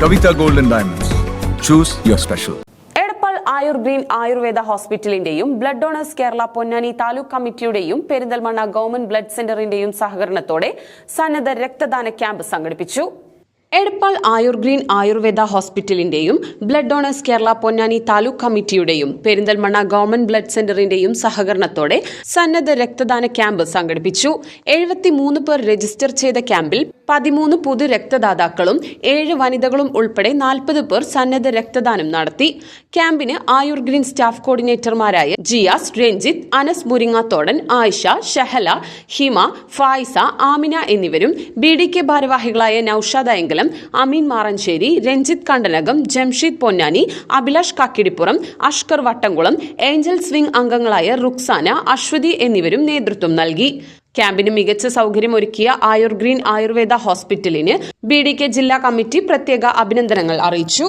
Kavita golden diamonds Diamonds. Your special special. Edappal Ayur Green Ayurveda ഹോസ്പിറ്റലിന്റെയും blood donors Kerala Ponnani taluk കമ്മിറ്റിയുടെയും Perinthalmanna government blood സെന്ററിന്റെയും സഹകരണത്തോടെ സന്നദ്ധ രക്തദാന ക്യാമ്പ് സംഘടിപ്പിച്ചു എടപ്പാൾ ആയുർ ഗ്രീൻ ആയുർവേദ ഹോസ്പിറ്റലിന്റെയും ബ്ലഡ് ഡോണേഴ്സ് കേരള പൊന്നാനി താലൂക്ക് കമ്മിറ്റിയുടെയും പെരിന്തൽമണ്ണ ഗവൺമെന്റ് ബ്ലഡ് സെന്ററിന്റെയും സഹകരണത്തോടെ സന്നദ്ധ രക്തദാന ക്യാമ്പ് സംഘടിപ്പിച്ചു. എഴുപത്തിമൂന്ന് പേർ രജിസ്റ്റർ ചെയ്ത ക്യാമ്പിൽ പതിമൂന്ന് പുതു രക്തദാതാക്കളും ഏഴ് വനിതകളും ഉൾപ്പെടെ നാൽപ്പത് പേർ സന്നദ്ധ രക്തദാനം നടത്തി. ക്യാമ്പിന് ആയുർ ഗ്രീൻ സ്റ്റാഫ് കോർഡിനേറ്റർമാരായ ജിയാസ് രഞ്ജിത്ത് അനസ് മുരിങ്ങാത്തോടൻ ആയിഷ ഷഹല ഹിമ ഫായിസ ആമിന എന്നിവരും ബി ഡി കെ ഭാരവാഹികളായ നൌഷാദ എങ്കലം അമീൻ മാറഞ്ചേരി രഞ്ജിത്ത് കണ്ടനകം ജംഷീദ് പൊന്നാനി അഭിലാഷ് കാക്കിടിപ്പുറം അഷ്കർ വട്ടംകുളം ഏഞ്ചൽ സ്വിംഗ് അംഗങ്ങളായ റുക്സാന അശ്വതി എന്നിവരും നേതൃത്വം നൽകി. ക്യാമ്പിന് മികച്ച സൗകര്യമൊരുക്കിയ ആയുർ ഗ്രീൻ ആയുർവേദ ഹോസ്പിറ്റലിന് ബി ജില്ലാ കമ്മിറ്റി പ്രത്യേക അഭിനന്ദനങ്ങൾ അറിയിച്ചു.